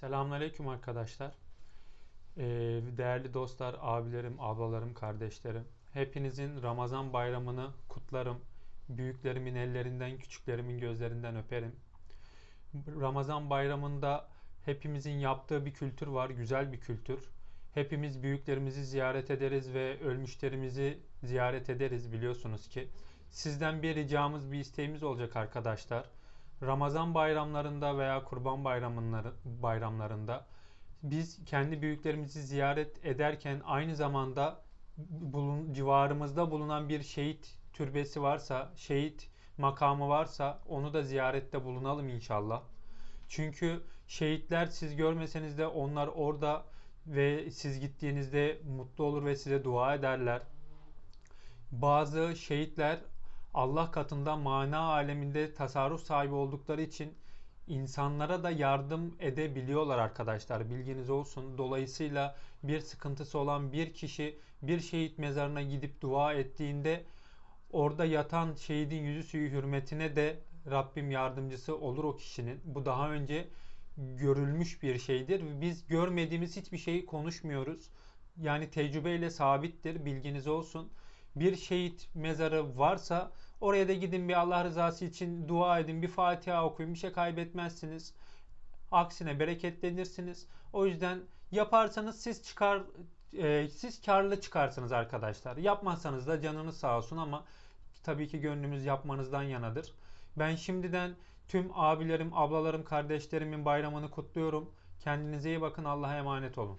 Selamünaleyküm arkadaşlar. Ee, değerli dostlar, abilerim, ablalarım, kardeşlerim. Hepinizin Ramazan bayramını kutlarım. Büyüklerimin ellerinden, küçüklerimin gözlerinden öperim. Ramazan bayramında hepimizin yaptığı bir kültür var, güzel bir kültür. Hepimiz büyüklerimizi ziyaret ederiz ve ölmüşlerimizi ziyaret ederiz biliyorsunuz ki. Sizden bir ricamız, bir isteğimiz olacak arkadaşlar. Ramazan bayramlarında veya Kurban bayramları, bayramlarında biz kendi büyüklerimizi ziyaret ederken aynı zamanda bulun, civarımızda bulunan bir şehit türbesi varsa, şehit makamı varsa onu da ziyarette bulunalım inşallah. Çünkü şehitler siz görmeseniz de onlar orada ve siz gittiğinizde mutlu olur ve size dua ederler. Bazı şehitler Allah katında mana aleminde tasarruf sahibi oldukları için insanlara da yardım edebiliyorlar arkadaşlar. Bilginiz olsun. Dolayısıyla bir sıkıntısı olan bir kişi bir şehit mezarına gidip dua ettiğinde orada yatan şehidin yüzü suyu hürmetine de Rabbim yardımcısı olur o kişinin. Bu daha önce görülmüş bir şeydir. Biz görmediğimiz hiçbir şeyi konuşmuyoruz. Yani tecrübeyle sabittir. Bilginiz olsun bir şehit mezarı varsa oraya da gidin bir Allah rızası için dua edin, bir Fatiha okuyun, bir şey kaybetmezsiniz. Aksine bereketlenirsiniz. O yüzden yaparsanız siz çıkar e, siz karlı çıkarsınız arkadaşlar. Yapmazsanız da canınız sağ olsun ama tabii ki gönlümüz yapmanızdan yanadır. Ben şimdiden tüm abilerim, ablalarım, kardeşlerimin bayramını kutluyorum. Kendinize iyi bakın. Allah'a emanet olun.